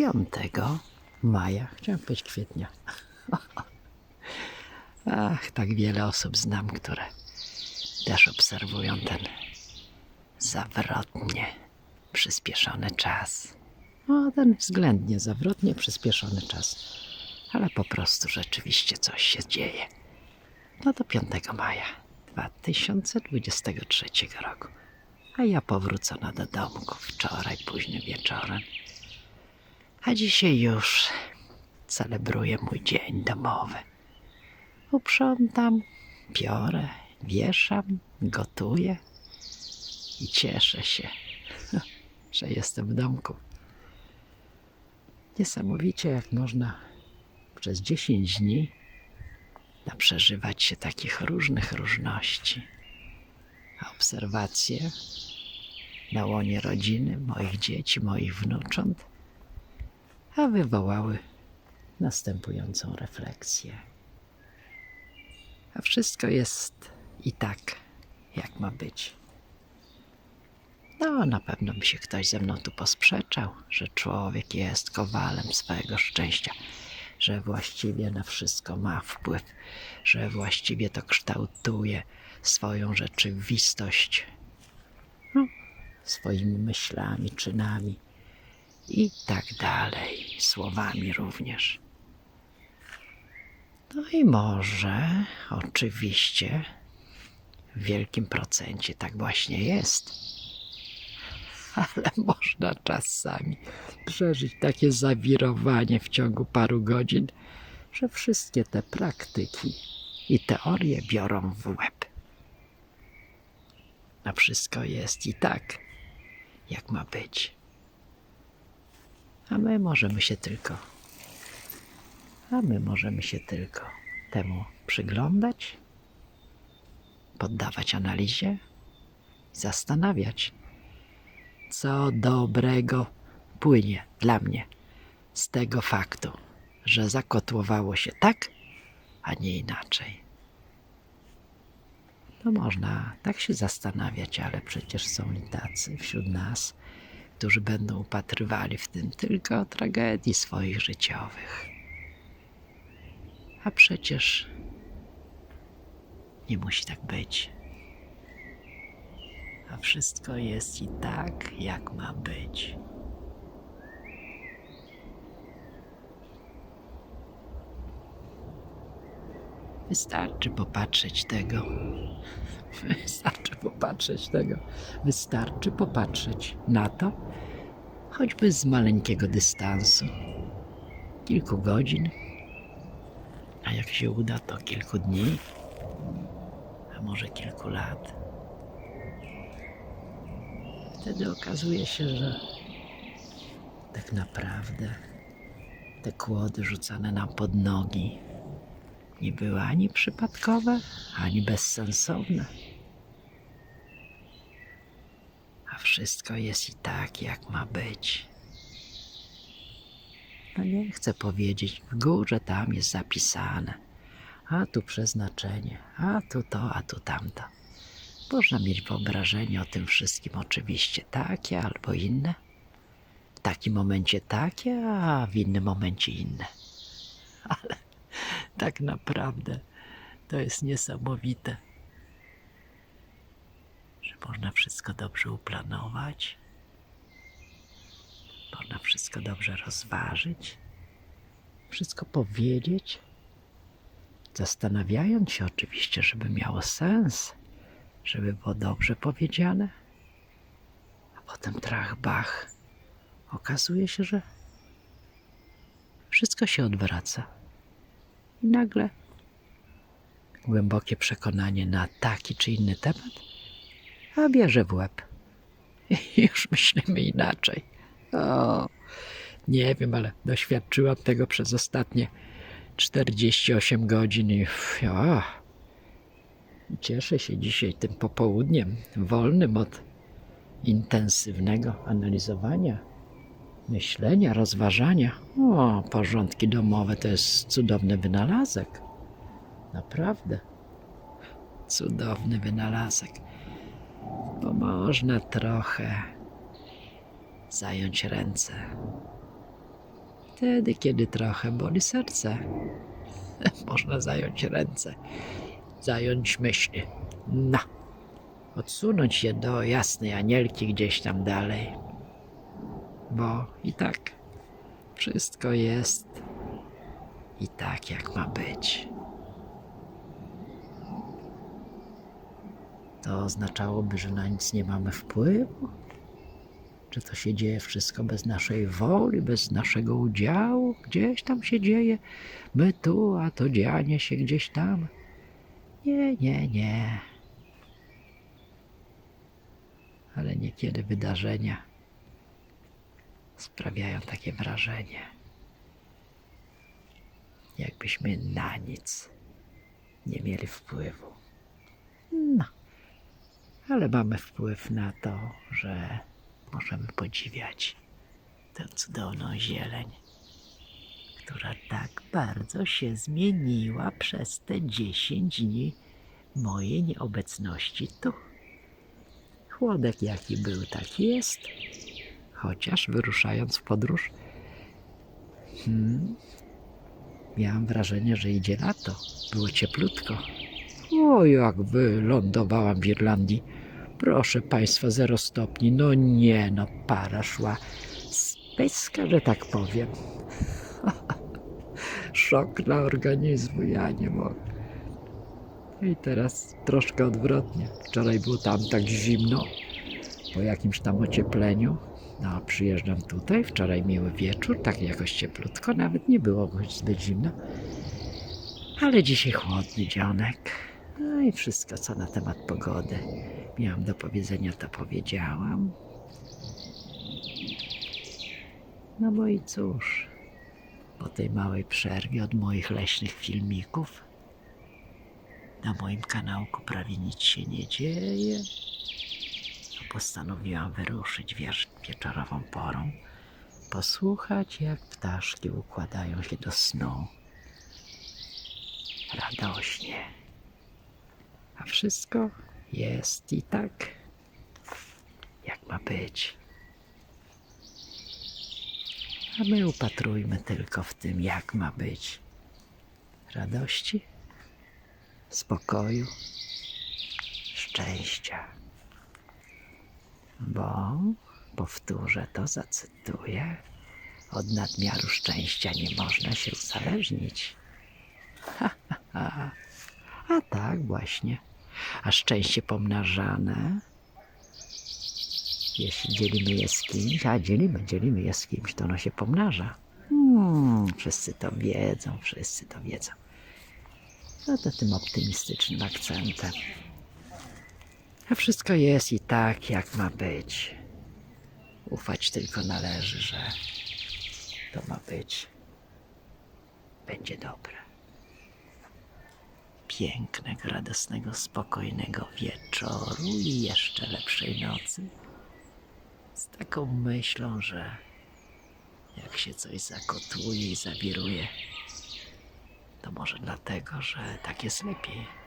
5 maja, chciałem powiedzieć kwietnia. Ach, tak wiele osób znam, które też obserwują ten zawrotnie przyspieszony czas. O, ten względnie zawrotnie przyspieszony czas. Ale po prostu rzeczywiście coś się dzieje. No do 5 maja 2023 roku. A ja powrócona do domku wczoraj późnym wieczorem. A dzisiaj już celebruję mój dzień domowy. Uprzątam, piorę, wieszam, gotuję i cieszę się, że jestem w domku. Niesamowicie, jak można przez 10 dni naprzeżywać się takich różnych różności. A obserwacje na łonie rodziny, moich dzieci, moich wnucząt, a wywołały następującą refleksję. A wszystko jest i tak, jak ma być. No, na pewno by się ktoś ze mną tu posprzeczał, że człowiek jest kowalem swojego szczęścia, że właściwie na wszystko ma wpływ, że właściwie to kształtuje swoją rzeczywistość no, swoimi myślami, czynami i tak dalej, słowami również. No i może, oczywiście, w wielkim procencie tak właśnie jest. Ale można czasami przeżyć takie zawirowanie w ciągu paru godzin, że wszystkie te praktyki i teorie biorą w łeb. A wszystko jest i tak, jak ma być. A my możemy się tylko, a my możemy się tylko temu przyglądać, poddawać analizie, zastanawiać, co dobrego płynie dla mnie z tego faktu, że zakotłowało się tak, a nie inaczej. No można tak się zastanawiać, ale przecież są i tacy wśród nas, którzy będą upatrywali w tym tylko tragedii swoich życiowych. A przecież nie musi tak być. A wszystko jest i tak, jak ma być. Wystarczy popatrzeć tego. Wystarczy popatrzeć tego. Wystarczy popatrzeć na to, choćby z maleńkiego dystansu. Kilku godzin, a jak się uda, to kilku dni, a może kilku lat. Wtedy okazuje się, że tak naprawdę te kłody rzucane nam pod nogi nie były ani przypadkowe, ani bezsensowne. A wszystko jest i tak, jak ma być. No nie chcę powiedzieć, w górze tam jest zapisane, a tu przeznaczenie, a tu to, a tu tamto. Można mieć wyobrażenie o tym wszystkim, oczywiście takie albo inne. W takim momencie takie, a w innym momencie inne. Ale tak naprawdę to jest niesamowite, że można wszystko dobrze uplanować, można wszystko dobrze rozważyć, wszystko powiedzieć, zastanawiając się oczywiście, żeby miało sens, żeby było dobrze powiedziane, a potem trach, bach, okazuje się, że wszystko się odwraca. I nagle głębokie przekonanie na taki czy inny temat, a bierze w łeb. I już myślimy inaczej. O, nie wiem, ale doświadczyłam tego przez ostatnie 48 godzin i o, cieszę się dzisiaj tym popołudniem wolnym od intensywnego analizowania, myślenia, rozważania. O, porządki domowe to jest cudowny wynalazek. Naprawdę. Cudowny wynalazek. Bo można trochę zająć ręce Wtedy, kiedy trochę boli serce, można zająć ręce, zająć myśli. No, odsunąć je do jasnej anielki gdzieś tam dalej. Bo i tak wszystko jest i tak, jak ma być. To oznaczałoby, że na nic nie mamy wpływu? Czy to się dzieje wszystko bez naszej woli, bez naszego udziału? Gdzieś tam się dzieje, my tu, a to dzianie się gdzieś tam. Nie, nie, nie. Ale niekiedy wydarzenia sprawiają takie wrażenie, jakbyśmy na nic nie mieli wpływu. No, ale mamy wpływ na to, że możemy podziwiać tę cudowną zieleń, która tak bardzo się zmieniła przez te 10 dni mojej nieobecności tu. Chłodek jaki był, taki jest. Chociaż wyruszając w podróż, hmm, miałam wrażenie, że idzie lato. Było cieplutko. O, jak wylądowałam w Irlandii. Proszę Państwa, zero stopni. No nie, no para szła z pyska, że tak powiem. Szok dla organizmu, ja nie mogę. I teraz troszkę odwrotnie. Wczoraj było tam tak zimno, po jakimś tam ociepleniu. No, przyjeżdżam tutaj, wczoraj miły wieczór, tak jakoś cieplutko, nawet nie było zbyt zimno. Ale dzisiaj chłodny dzionek. No i wszystko, co na temat pogody miałam do powiedzenia, to powiedziałam. No bo i cóż, po tej małej przerwie od moich leśnych filmików na moim kanałku prawie nic się nie dzieje. Postanowiłam wyruszyć wiesz- wieczorową porą, posłuchać jak ptaszki układają się do snu. Radośnie. A wszystko jest i tak, jak ma być. A my upatrujmy tylko w tym, jak ma być. Radości, spokoju, szczęścia. Bo, powtórzę to, zacytuję, od nadmiaru szczęścia nie można się uzależnić. Ha, ha, ha. A tak właśnie. A szczęście pomnażane, jeśli dzielimy je z kimś, a dzielimy, dzielimy je z kimś, to ono się pomnaża. Hmm, wszyscy to wiedzą, wszyscy to wiedzą. No to tym optymistycznym akcentem. A wszystko jest i tak, jak ma być. Ufać tylko należy, że to ma być. Będzie dobre. Pięknego, radosnego, spokojnego wieczoru i jeszcze lepszej nocy. Z taką myślą, że jak się coś zakotuje i zawiruje, to może dlatego, że tak jest lepiej.